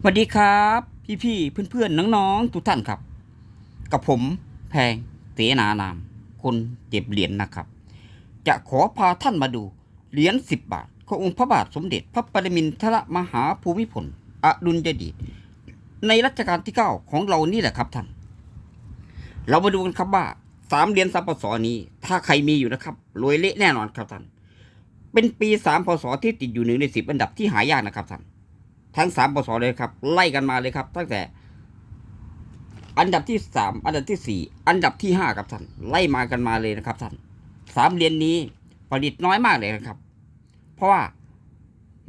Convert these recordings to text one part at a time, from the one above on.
สวัสดีครับ พี่พี่ๆเพื่อนๆน้องๆทุกท่านครับ กับผมแพงเสนานาม คนเจ็บเหรียญนะครับ จะขอพาท่านมาดูเหรียญสิบบาทขององค์พระบาทสมเด็จ พระปรมินทรมหาภูมิพลอดุลยเดชในรัชกาลที่เก้าของเรานี่แหละครับท่าน เรามาดูกันครับว่าสามเหรียญสามปศนี้ ถ้าใครมีอยู่นะครับรวยเละแน่นอนครับท่าน เป็นปีสามพศที่ติดอยู่หนึ่งในสิบอันดับที่หายากนะครับท่าน ทั้งสามปศเลยครับ ไล่กันมาเลยครับ ตั้งแต่ อันดับที่สามอันดับที่สี่อันดับที่ห้าครับท่านไล่มากันมาเลยนะครับท่านสามเรียนนี้ผลิตน้อยมากเลยนะครับ เพราะว่า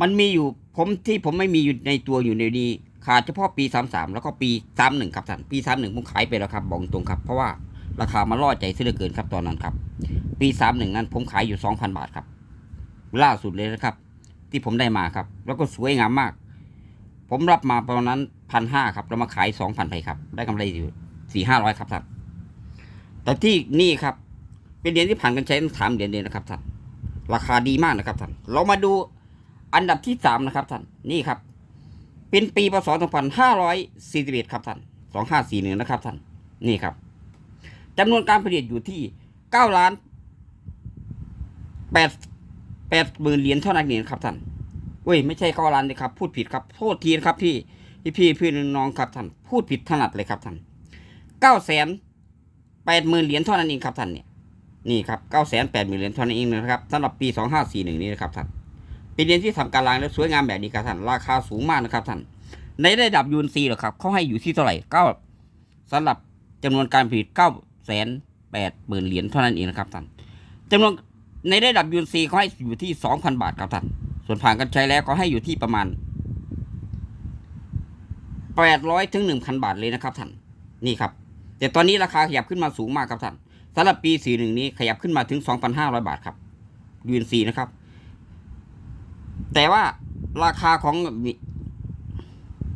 มันมีอยู่ผมที่ผมไม่มีอยู่ในตัวอยู่ในนี้ขาดเฉพาะปีสามสามแล้วก็ปีสามหนึ่งครับท่านปีสามหนึ่งผมขายไปแล้วครับบอกตรงครับ เพราะว่าราคามันล่อใจเสียเหลือเกินครับตอนนั้นครับ ปีสามหนึ่งนั้นผมขายอยู่สองพันบาทครับ ล่าสุดเลยนะครับ ที่ผมได้มาครับ แล้วก็สวยงามมาก ผมรับมาประมาณนั้นพันห้าครับแล้วมาขายสองพันไปครับ ได้กำไรอยู่สี่ห้าร้อยครับท่านแต่ที่นี่ครับ เป็นเหรียญที่ผ่านกันใช้สามเหรียญเลยนะครับท่านราคาดีมากนะครับท่านเรามาดูอันดับที่สามนะครับท่านนี่ครับ เป็นปีพศสองพันห้าร้อยสี่สิบเอ็ดครับท่านสองห้าสี่หนึ่งนะครับท่านนี่ครับจำนวนการผลิตอยู่ที่เก้าล้านแปดแปดหมื่นเหรียญเท่านั้นเองครับท่าน ว้ยไม่ใช่เก้าล้านเลยครับ พูดผิดครับโทษทีนะครับพี่พี่พี่พี่น้องครับท่านพูดผิดถนัดเลยครับท่านเก้าแสนแปดหมื่นเหรียญเท่านั้นเองครับท่านเนี่ยนี่ครับเก้าแสนแปดหมื่นเหรียญเท่านั้นเองนะครับสำหรับปีสองห้าสี่หนึ่งนี้นะครับท่านเป็นเหรียญที่ทำการล้างและสวยงามแบบนี้ครับท่านราคาสูงมากนะครับท่านในระดับยูนซีหรอครับเขาให้อยู่ที่เท่าไหร่เก้าสำหรับจำนวนการผลิตเก้าแสนแปดหมื่นเหรียญเท่านั้นเองนะครับท่านจำนวนในระดับยูนซีเขาให้อยู่ที่สองพันบาทครับท่าน ส่วนผ่านกันใช้แล้วก็ให้อยู่ที่ประมาณแปดร้อยถึงหนึ่งพันบาทเลยนะครับท่านนี่ครับ แต่ตอนนี้ราคาขยับขึ้นมาสูงมากครับท่านสำหรับปีสี่หนึ่งนี้ขยับขึ้นมาถึงสองพันห้าร้อยบาทครับยูนซนะครับ แต่ว่าราคาของ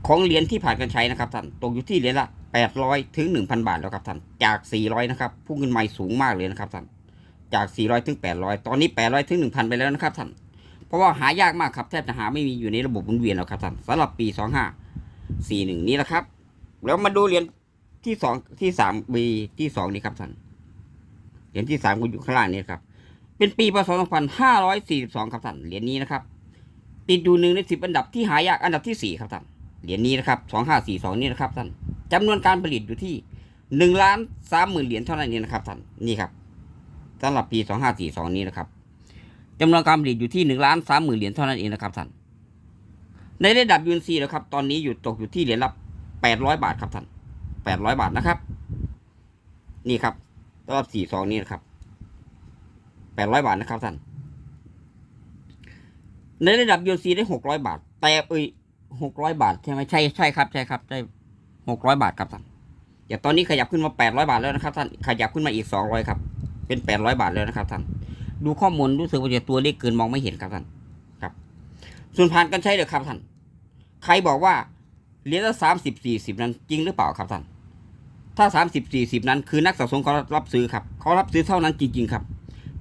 ของเหรียญที่ผ่านการใช้นะครับท่านตกอยู่ที่เหรียญละแปดร้อยถึงหนึ่งพันบาทแล้วครับท่านจากสี่ร้อยนะครับพุ่งขึ้นมาสูงมากเลยนะครับท่านจากสี่ร้อยถึงแปดร้อยตอนนี้แปดร้อยถึงหนึ่งพันไปแล้วนะครับท่าน ราะว่าหายากมากครับแทบจะหาไม่มีอยู่ในระบบหมุนเวียนแล้วครับท่านสำหรับปีสองห้าสี่หนึ่งนี้นะครับ แล้วมาดูเหรียญที่สองที่สามปีที่สองนี้ครับท่านเหรียญที่สามคุณอยู่ข้างล่างนี้ครับ เป็นปีพศสองพันห้าร้อยสี่สองครับท่านเหรียญนี้นะครับ ติดอยู่หนึ่งในสิบอันดับที่หายากอันดับที่สี่ครับท่านเหรียญนี้นะครับสองห้าสี่สองนี้นะครับท่านจำนวนการผลิตอยู่ที่หนึ่งล้านสามหมื่นเหรียญเท่านั้นเองนะครับท่านนี่ครับสำหรับปีสองห้าสี่สองนี้นะครับ จำนวนการผลิตอยู่ที่หนึ่งล้านสามหมื่นเหรียญเท่านั้นเองนะครับท่าน ในระดับยูนซีนะครับ ตอนนี้อยู่ตกอยู่ที่เหรียญละแปดร้อยบาทครับท่านแปดร้อยบาทนะครับ นี่ครับรับสี่ซองนี้นะครับแปดร้อยบาทนะครับท่าน ในระดับยูนซีได้หกร้อยบาท แต่เอ้ยหกร้อยบาทใช่ไหมใช่ใช่ครับใช่ครับได้หกร้อยบาทครับท่านแต่าตอนนี้ขยับขึ้นมาแปดร้อยบาทแล้วนะครับท่านขยับขึ้นมาอีกสองร้อยครับ เป็นแปดร้อยบาทแล้วนะครับท่าน ดูข้อมูลรู้สึกว่าจะตัวเล็กเกินมองไม่เห็นครับท่านครับ ส่วนผ่านกันใช้เด้อครับท่าน ใครบอกว่าเหรียญละสามสิบสี่สิบนั้นจริงหรือเปล่าครับท่าน ถ้าสามสิบสี่สิบนั้นคือนักสะสมเขารับซื้อครับเขารับซื้อเท่านั้นจริง ๆครับ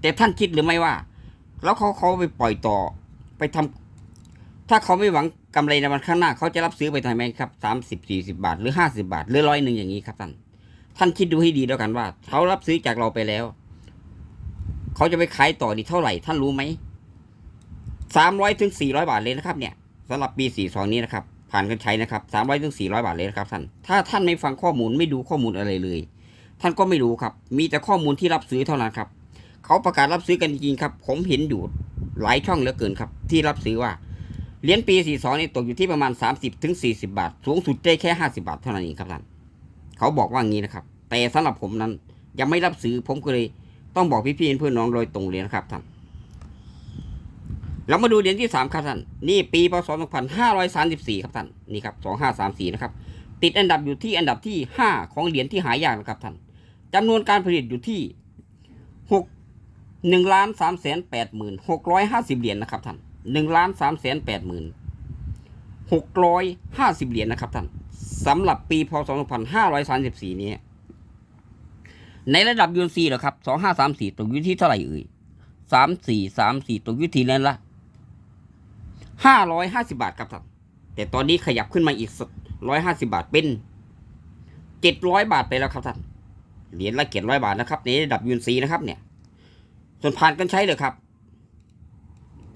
แต่ท่านคิดหรือไม่ว่า แล้วเขาเขาไปปล่อยต่อไปทำถ้าเขาไม่หวังกำไรในวันข้างหน้าเขาจะรับซื้อไปทำไมครับสามสิบสี่สิบาทหรือห้าสิบาท หรือร้อยหนึ่งอย่างนี้ครับท่าน ท่านคิดดูให้ดีแล้วกันว่าเขารับซื้อจากเราไปแล้ว เขาจะไปขายต่อนี่เท่าไหร่ท่านรู้ไหมสามร้อยถึงสี่ร้อยบาทเลยนะครับเนี่ยสำหรับปีสี่สองนี้นะครับผ่านกันใช้นะครับสามร้อยถึงสี่ร้อยบาทเลยนะครับท่านถ้าท่านไม่ฟังข้อมูลไม่ดูข้อมูลอะไรเลย ท่านก็ไม่รู้ครับ มีแต่ข้อมูลที่รับซื้อเท่านั้นครับเขาประกาศรับซื้อกันจริงครับ ผมเห็นอยู่หลายช่องเหลือเกินครับ ที่รับซื้อว่าเหรียญปีสี่สองนี่ตกอยู่ที่ประมาณสามสิบถึงสี่สิบาท สูงสุดได้แค่ห้าสิบาทเท่านั้นเองครับท่านเขาบอกว่างี้นะครับ แต่สำหรับผมนั้นยังไม่รับซื้อผมก็เลย ต้องบอกพี่ๆเพื่อนน้องโดยตรงเลยนะครับท่านเรามาดูเหรียญที่สามครับท่านนี่ปีพศสองพันห้าร้อยสามสิบสี่ครับท่านนี่ครับสองห้าสามสี่นะครับ ติดอันดับอยู่ที่อันดับที่ห้าของเหรียญที่หายากนะครับท่านจำนวนการผลิตอยู่ที่หกหนึ่งล้านสามแสนแปดหมื่นหกร้อยห้าสิบเหรียญนะครับท่านหนึ่งล้านสามแสนแปดหมื่นหกร้อยห้าสิบเหรียญนะครับท่านสำหรับปีพศสองพันห้าร้อยสามสิบสี่นี้ ในระดับยูนซีเหรอครับสองห้าสามสี่ตกอยู่ที่เท่าไหร่เอ่ยสามสี่สามสี่ตกอยู่ที่นั้นละห้าร้อยห้าสิบาทครับท่านแต่ตอนนี้ขยับขึ้นมาอีกร้อยห้าสิบาทเป็นเจ็ดร้อยบาทไปแล้วครับท่านเหรียญละเจ็ดร้อยบาทนะครับ ในระดับยูนซีนะครับเนี่ย ส่วนผ่านกันใช้เลยครับ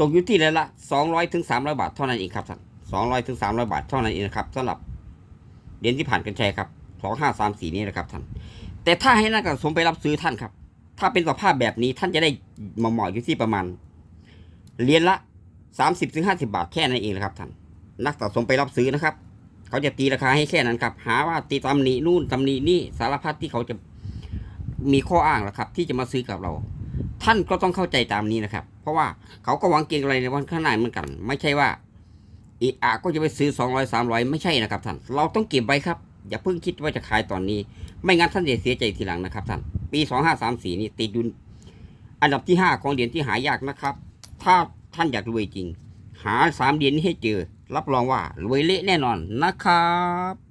ตกอยู่ที่เหรียละสองร้อยถึงสามร้อยบาทเท่านั้นเองครับท่านสองร้อยถึงสามร้อยบาทเท่านั้นเองนะครับสำหรับเหรียญที่ผ่านกันใช้ครับสองห้าสามสี่นี้นะครับท่าน แต่ถ้าให้นักสะสมไปรับซื้อท่านครับ ถ้าเป็นสภาพแบบนี้ท่านจะได้เหมาะอยู่ที่ประมาณเหรียญละสามสิบถึงห้าสิบาทแค่นั้นเองนะครับท่านนักสะสมไปรับซื้อนะครับ เขาจะตีราคาให้แค่นั้นครับ หาว่าตีตำหนินู่นตำหนินี่สารพัดที่เขาจะมีข้ออ้างแหละครับ ที่จะมาซื้อกับเรา ท่านก็ต้องเข้าใจตามนี้นะครับ เพราะว่าเขาก็หวังเก่งอะไรในวันข้างหน้าเหมือนกัน ไม่ใช่ว่าอีอาก็จะไปซื้อสองร้อยสามร้อยไม่ใช่นะครับท่านเราต้องเก็บไว้ครับ อย่าเพิ่งคิดว่าจะขายตอนนี้ ไม่งั้นท่านจะเสียใจทีหลังนะครับท่านปีสองห้าสามสี่นี่ติดดุนอันดับที่ห้าของเหรียญที่หายากนะครับ ถ้าท่านอยากรวยจริง หาสามเหรียญนี้ให้เจอ รับรองว่ารวยเละแน่นอนนะครับ